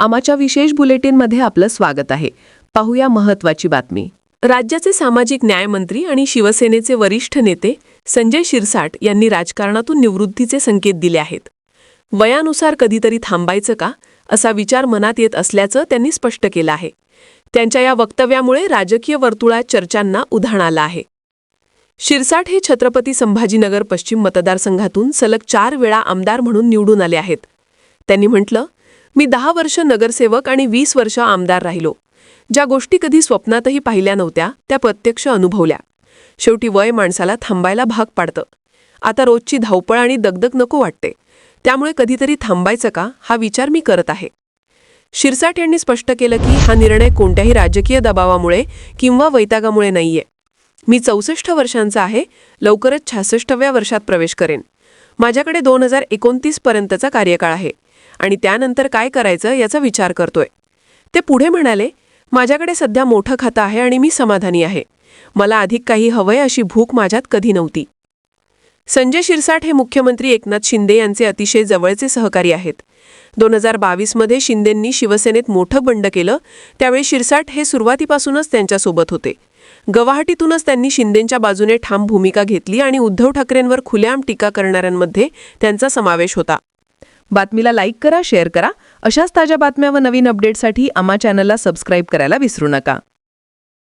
आमाच्या विशेष बुलेटिनमध्ये आपलं स्वागत आहे. पाहूया महत्वाची बातमी. राज्याचे सामाजिक न्यायमंत्री आणि शिवसेनेचे वरिष्ठ नेते संजय शिरसाट यांनी राजकारणातून निवृत्तीचे संकेत दिले आहेत. वयानुसार कधीतरी थांबायचं का असा विचार मनात येत असल्याचं त्यांनी स्पष्ट केलं आहे. त्यांच्या या वक्तव्यामुळे राजकीय वर्तुळात चर्चांना उधाण आलं आहे. शिरसाट हे छत्रपती संभाजीनगर पश्चिम मतदारसंघातून सलग चार वेळा आमदार म्हणून निवडून आले आहेत. त्यांनी म्हटलं मी दहा वर्ष नगरसेवक आणि वीस वर्ष आमदार राहिलो. ज्या गोष्टी कधी स्वप्नातही पाहिल्या नव्हत्या त्या प्रत्यक्ष अनुभवल्या. शेवटी वय माणसाला थांबायला भाग पाडतं. आता रोजची धावपळ आणि दगदग नको वाटते. त्यामुळे कधीतरी थांबायचं का हा विचार मी करत आहे. शिरसाट यांनी स्पष्ट केलं की हा निर्णय कोणत्याही राजकीय दबावामुळे किंवा वैतागामुळे नाहीये. मी चौसष्ट वर्षांचा आहे लवकरच छासष्टव्या वर्षात प्रवेश करेन. माझ्याकडे दोन हजार एकोणतीस पर्यंतचा कार्यकाळ आहे. आणि त्यानंतर काय करायचं याचा विचार करतोय. ते पुढे म्हणाले माझ्याकडे सध्या मोठं खातं आहे आणि मी समाधानी आहे. मला अधिक काही हवंय अशी भूक माझ्यात कधी नव्हती. संजय शिरसाट हे मुख्यमंत्री एकनाथ शिंदे यांचे अतिशय जवळचे सहकारी आहेत. दोन हजार बावीसमध्ये शिंदेंनी शिवसेनेत मोठं बंड केलं. त्यावेळी शिरसाट हे सुरुवातीपासूनच त्यांच्यासोबत होते. गवाहाटीतूनच त्यांनी शिंदेंच्या बाजूने ठाम भूमिका घेतली आणि उद्धव ठाकरेंवर खुलेआम टीका करणाऱ्यांमध्ये त्यांचा समावेश होता. बातमीला लाईक करा शेअर करा. अशाच ताज्या बातम्या व नवीन अपडेटसाठी आम्हा चॅनलला सबस्क्राईब करायला विसरू नका.